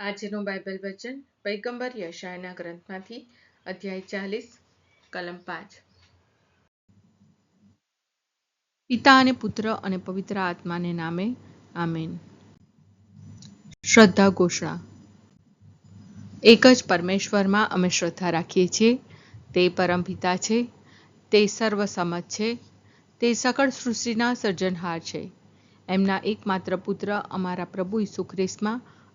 આજનું બાઇબલ વચન પૈગંબર યશાયના ગ્રંથમાંથી, અધ્યાય ચાલીસ, કલમ પાંચ. પિતા અને પુત્ર અને પવિત્ર આત્માને નામે, આમેન. શ્રદ્ધા ઘોષણા. એક જ પરમેશ્વરમાં અમે શ્રદ્ધા રાખીએ છીએ, તે પરમપિતા છે, તે સર્વસમત છે, તે સકળ સૃષ્ટિના સર્જનહાર છે. એમના એકમાત્ર પુત્ર અમારા પ્રભુ ઈસુ ખ્રિસ્તમાં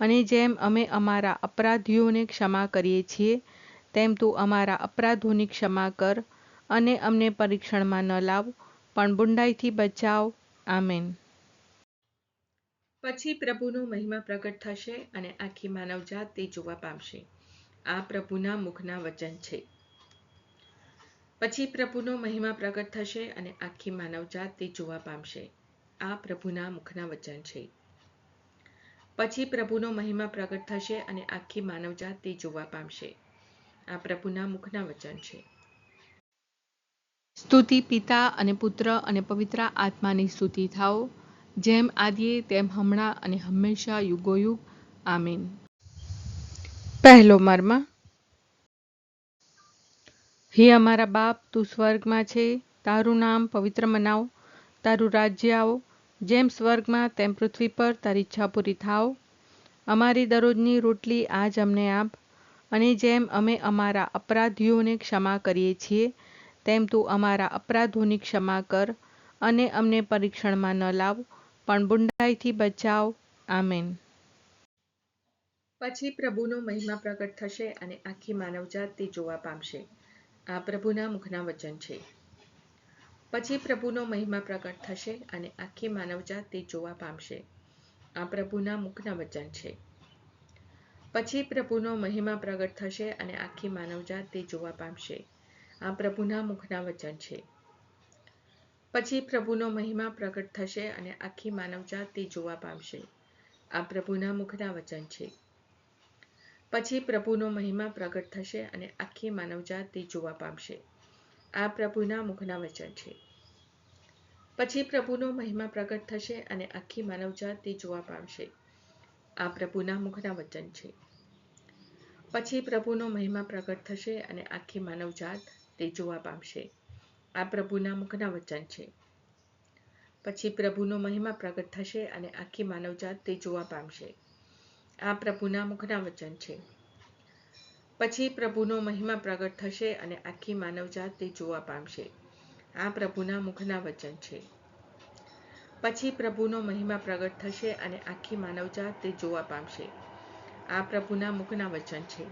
અને જેમ અમે અમારા અપરાધીઓને ક્ષમા કરીએ છીએ, તેમ તું અમારા અપરાધોની ક્ષમા કર અને અમને પરીક્ષણમાં ન લાવ, પણ બુંડાઈથી બચાવ. આમેન. પછી પ્રભુનો મહિમા પ્રગટ થશે અને આખી માનવજાત તે જોવા પામશે. આ પ્રભુના મુખના વચન છે. પછી પ્રભુનો મહિમા પ્રગટ થશે અને આખી માનવજાત તે જોવા પામશે. આ પ્રભુના મુખના વચન છે. પછી પ્રભુનો મહિમા પ્રગટ થશે અને આખી માનવજાત તે જોવા પામશે. આ પ્રભુના મુખના વચન છે. સ્તુતિ પિતા અને પુત્ર અને પવિત્ર આત્માની સ્તુતિ થાઓ. જેમ આદિએ તેમ હમણાં અને હંમેશા યુગોયુગ. આમીન. પહેલો મર્મ. હે અમારા બાપ તું સ્વર્ગમાં છે. તારું નામ પવિત્ર મનાવ. તારું રાજ્ય આવો. જેમ સ્વર્ગમાં તેમ પૃથ્વી પર તારી ઈચ્છા પૂરી થાવ અમારી દરરોજની રોટલી આજ અમને આપ. અને જેમ અમે અમારા અપરાધીઓને ક્ષમા કરીએ છીએ, તેમ તું અમારા અપરાધોની ક્ષમા કર અને અમને પરીક્ષણમાં ન લાવ, પણ બુંડાઈથી બચાવ. આમેન. પછી પ્રભુનો મહિમા પ્રગટ થશે અને આખી માનવજાત તે જોવા પામશે. આ પ્રભુના મુખના વચન છે. પછી પ્રભુનો મહિમા પ્રગટ થશે અને આખી માનવજાત તે જોવા પામશે. આ પ્રભુના મુખના વચન છે. પછી પ્રભુનો મહિમા પ્રગટ થશે અને આખી માનવજાત તે જોવા પામશે. આ પ્રભુના મુખના વચન છે. પછી પ્રભુનો મહિમા પ્રગટ થશે અને આખી માનવજાત તે જોવા પામશે. આ પ્રભુના મુખના વચન છે. પછી પ્રભુનો મહિમા પ્રગટ થશે અને આખી માનવજાત તે જોવા પામશે. આ પ્રભુના મુખના વચન છે. પછી પ્રભુનો મહિમા પ્રગટ થશે અને આખી માનવજાત તે જોવા પામશે. આ પ્રભુના મુખના વચન છે. પછી પ્રભુનો મહિમા પ્રગટ થશે અને આખી માનવજાત તે જોવા પામશે. આ પ્રભુના મુખના વચન છે. પછી પ્રભુનો મહિમા પ્રગટ થશે અને આખી માનવજાત તે જોવા પામશે. આ પ્રભુના મુખના વચન છે. પછી પ્રભુનો મહિમા પ્રગટ થશે અને આખી માનવજાત તે જોવા પામશે. આ પ્રભુના મુખના વચન છે. પછી પ્રભુનો મહિમા પ્રગટ થશે અને આખી માનવજાત તે જોવા પામશે. આ પ્રભુના મુખના વચન છે.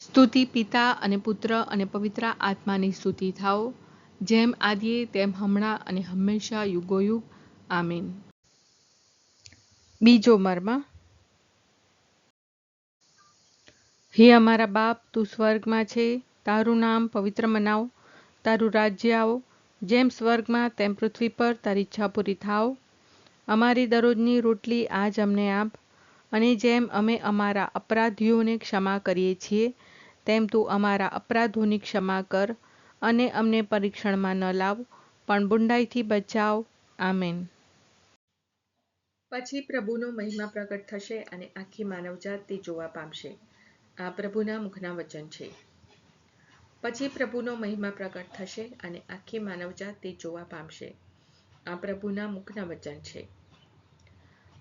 સ્તુતિ પિતા અને પુત્ર અને પવિત્ર આત્માની સ્તુતિ થાઓ. જેમ આદિએ, તેમ હમણાં અને હંમેશા યુગોયુગ. આમીન. બીજો મર્મ. હે અમારા બાપ, તું સ્વર્ગમાં છે. તારું નામ પવિત્ર મનાવ. તારું રાજ્ય આવો. જેમ સ્વર્ગમાં તેમ પૃથ્વી પર તારી ઈચ્છા પૂરી થાવ અમારી દરરોજની રોટલી આજ અમને આપ. અને જેમ અમે અમારા અપરાધીઓને ક્ષમા કરીએ છીએ, તેમ તું અમારા અપરાધોની ક્ષમા કર અને અમને પરીક્ષણમાં ન લાવ, પણ બુંડાઈથી બચાવ. આમેન. પછી પ્રભુનો મહિમા પ્રગટ થશે અને આખી માનવજાત તે જોવા પામશે. આ પ્રભુના મુખના વચન છે. પછી પ્રભુનો મહિમા પ્રગટ થશે અને આખી માનવજાત તે જોવા પામશે. આ પ્રભુના મુખના વચન છે.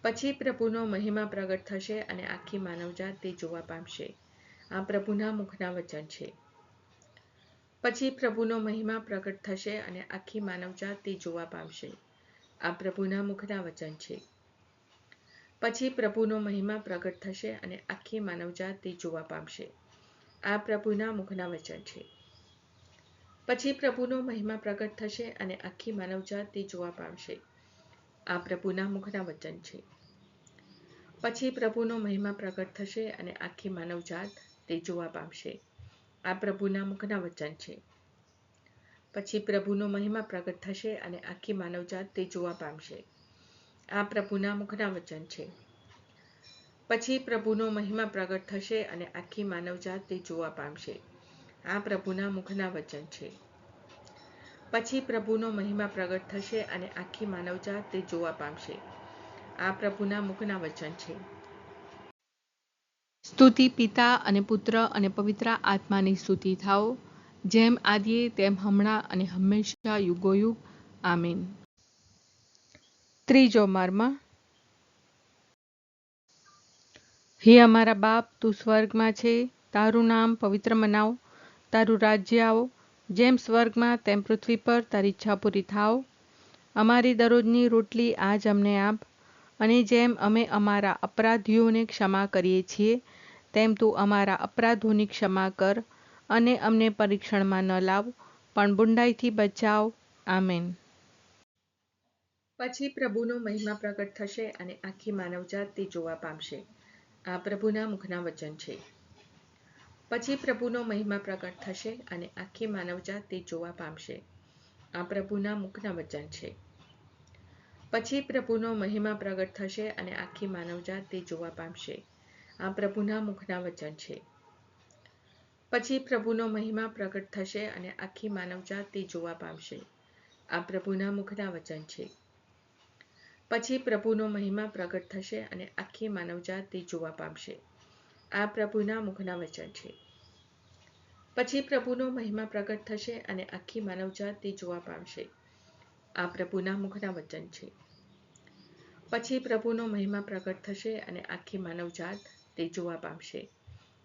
પછી પ્રભુનો મહિમા પ્રગટ થશે અને આખી માનવજાત તે જોવા પામશે. આ પ્રભુના મુખના વચન છે. પછી પ્રભુનો મહિમા પ્રગટ થશે અને આખી માનવજાત તે જોવા પામશે. આ પ્રભુના મુખના વચન છે. પછી પ્રભુનો મહિમા પ્રગટ થશે અને આખી માનવજાત તે જોવા પામશે. આ પ્રભુના મુખના વચન છે. પછી પ્રભુનો મહિમા પ્રગટ થશે અને આખી માનવજાત જોવા પામશે. આ પ્રભુના મુખના વચન છે. પછી પ્રભુનો મહિમા પ્રગટ થશે અને આખી માનવજાત તે જોવા પામશે. આ પ્રભુના મુખના વચન છે. પછી પ્રભુનો મહિમા પ્રગટ થશે અને આખી માનવજાત તે જોવા પામશે. આ પ્રભુના મુખના વચન છે. પછી પ્રભુનો મહિમા પ્રગટ થશે અને આખી માનવજાત તે જોવા પામશે. આ પ્રભુના મુખના વચન છે. પછી પ્રભુનો મહિમા પ્રગટ થશે અને આખી માનવજાત તે જોવા પામશે. આ પ્રભુના મુખના વચન છે. સ્તુતિ પિતા અને પુત્ર અને પવિત્ર આત્માની સ્તુતિ થાઓ. જેમ આદિએ, તેમ હમણાં અને હંમેશા યુગોયુગ. આમીન. ત્રીજો મર્મ હે અમારા બાપ, તું સ્વર્ગમાં છે, તારું નામ પવિત્ર મનાવ, તારું રાજ્ય આવો, જેમ સ્વર્ગમાં તેમ પૃથ્વી પર તારી ઈચ્છા પૂરી થાવ અમારી દરરોજની રોટલી આજ અમને આપ, અને જેમ અમે અમારા અપરાધીઓને ક્ષમા કરીએ છીએ, તેમ તું અમારા અપરાધોની ક્ષમા કર, અને અમને પરીક્ષણમાં ન લાવ, પણ બુંડાઈથી બચાવ. આમેન. પછી પ્રભુનો મહિમા પ્રગટ થશે અને આખી માનવજાત તે જોવા પામશે. આ પ્રભુના મુખના વચન છે. પછી પ્રભુનો મહિમા પ્રગટ થશે અને આખી માનવજાત તે જોવા પામશે. આ પ્રભુના મુખના વચન છે. પછી પ્રભુનો મહિમા પ્રગટ થશે અને આખી માનવજાત તે જોવા પામશે. આ પ્રભુના મુખના વચન છે. પછી પ્રભુનો મહિમા પ્રગટ થશે અને આખી માનવજાત તે જોવા પામશે. આ પ્રભુના મુખના વચન છે. પછી પ્રભુનો મહિમા પ્રગટ થશે અને આખી માનવજાત તે જોવા પામશે. આ પ્રભુના મુખના વચન છે. પછી પ્રભુનો મહિમા પ્રગટ થશે અને આખી માનવજાત તે જોવા પામશે. આ પ્રભુના મુખના વચન છે. પછી પ્રભુનો મહિમા પ્રગટ થશે અને આખી માનવજાત તે જોવા પામશે.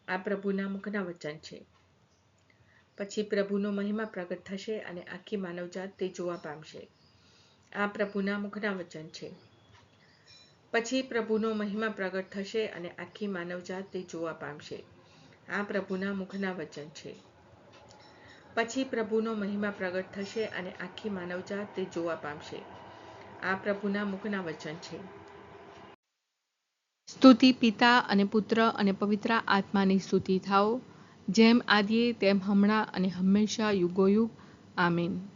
આ પ્રભુના મુખના વચન છે. પછી પ્રભુનો મહિમા પ્રગટ થશે અને આખી માનવજાત તે જોવા પામશે. આ પ્રભુના મુખના વચન છે. પછી પ્રભુનો મહિમા પ્રગટ થશે અને આખી માનવજાત તે જોવા પામશે. આ પ્રભુના મુખના વચન છે. પછી પ્રભુનો મહિમા પ્રગટ થશે અને આખી માનવજાત તે જોવા પામશે. આ પ્રભુના મુખના વચન છે. સ્તુતિ પિતા અને પુત્ર અને પવિત્ર આત્માની સ્તુતિ થાઓ. જેમ આદિએ, તેમ હમણાં અને હંમેશા યુગોયુગ. આમીન.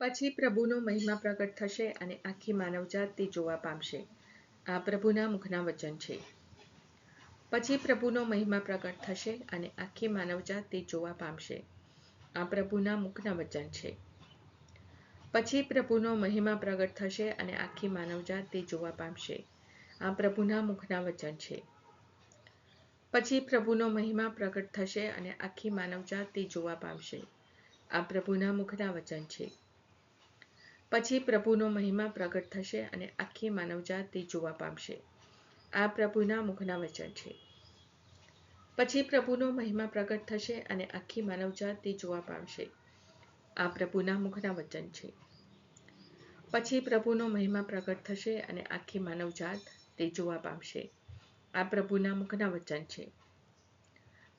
પછી પ્રભુનો મહિમા પ્રગટ થશે અને આખી માનવજાત તે જોવા પામશે. આ પ્રભુના મુખના વચન છે. પછી પ્રભુનો મહિમા પ્રગટ થશે અને આખી માનવજાત તે જોવા પામશે. આ પ્રભુના મુખના વચન છે. પછી પ્રભુનો મહિમા પ્રગટ થશે અને આખી માનવજાત તે જોવા પામશે. આ પ્રભુના મુખના વચન છે. પછી પ્રભુનો મહિમા પ્રગટ થશે અને આખી માનવજાત તે જોવા પામશે. આ પ્રભુના મુખના વચન છે. પછી પ્રભુનો મહિમા પ્રગટ થશે અને આખી માનવજાત તે જોવા પામશે. આ પ્રભુના મુખના વચન છે. પછી પ્રભુનો મહિમા પ્રગટ થશે અને આખી માનવજાત તે જોવા પામશે. આ પ્રભુના મુખના વચન છે. પછી પ્રભુનો મહિમા પ્રગટ થશે અને આખી માનવજાત તે જોવા પામશે. આ પ્રભુના મુખના વચન છે.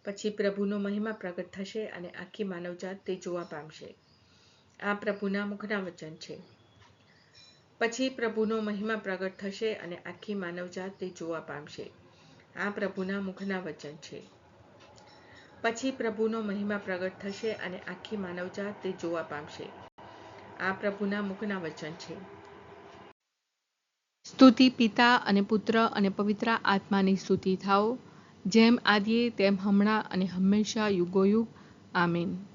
પછી પ્રભુનો મહિમા પ્રગટ થશે અને આખી માનવજાત તે જોવા પામશે. આ પ્રભુના મુખના વચન છે. પછી પ્રભુનો મહિમા પ્રગટ થશે અને આખી માનવજાત તે જોવા પામશે. આ પ્રભુના મુખના વચન છે. પછી પ્રભુનો મહિમા પ્રગટ થશે અને આખી માનવજાત તે જોવા પામશે. આ પ્રભુના મુખના વચન છે. સ્તુતિ પિતા અને પુત્ર અને પવિત્ર આત્માની સ્તુતિ થાઓ. જેમ આદિએ, તેમ હમણાં અને હંમેશા યુગોયુગ. આમીન.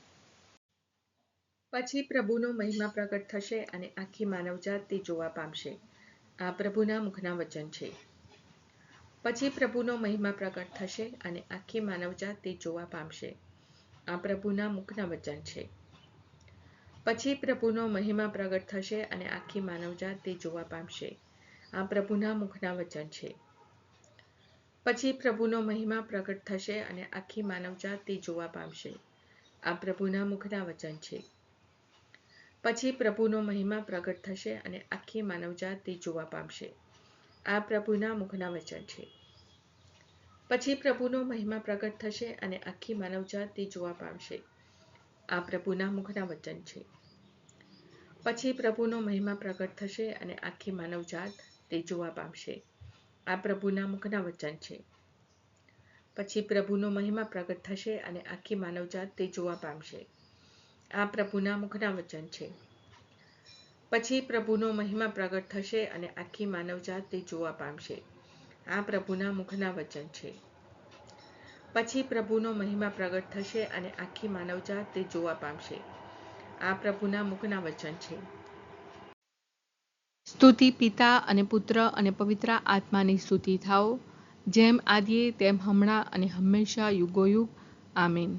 પછી પ્રભુનો મહિમા પ્રગટ થશે અને આખી માનવજાત તે જોવા પામશે. આ પ્રભુના મુખના વચન છે. પછી પ્રભુનો મહિમા પ્રગટ થશે અને આખી માનવજાત તે જોવા પામશે. આ પ્રભુના મુખના વચન છે. પછી પ્રભુનો મહિમા પ્રગટ થશે અને આખી માનવજાત તે જોવા પામશે. આ પ્રભુના મુખના વચન છે. પછી પ્રભુનો મહિમા પ્રગટ થશે અને આખી માનવજાત તે જોવા પામશે. આ પ્રભુના મુખના વચન છે. પછી પ્રભુનો મહિમા પ્રગટ થશે અને આખી માનવજાત તે જોવા પામશે. આ પ્રભુના મુખના વચન છે. પછી પ્રભુનો મહિમા પ્રગટ થશે અને આખી માનવજાત તે જોવા પામશે. આ પ્રભુના મુખના વચન છે. પછી પ્રભુનો મહિમા પ્રગટ થશે અને આખી માનવજાત તે જોવા પામશે. આ પ્રભુના મુખના વચન છે. પછી પ્રભુનો મહિમા પ્રગટ થશે અને આખી માનવજાત તે જોવા પામશે. આ પ્રભુના મુખના વચન છે. પછી પ્રભુનો મહિમા પ્રગટ થશે અને આખી માનવજાત તે જોવા પામશે. આ પ્રભુના મુખના વચન છે. પછી પ્રભુનો મહિમા પ્રગટ થશે અને આખી માનવજાત તે જોવા પામશે. આ પ્રભુના મુખના વચન છે. સ્તુતિ પિતા અને પુત્ર અને પવિત્ર આત્માની સ્તુતિ થાઓ. જેમ આદિએ, તેમ હમણાં અને હંમેશા યુગોયુગ. આમીન.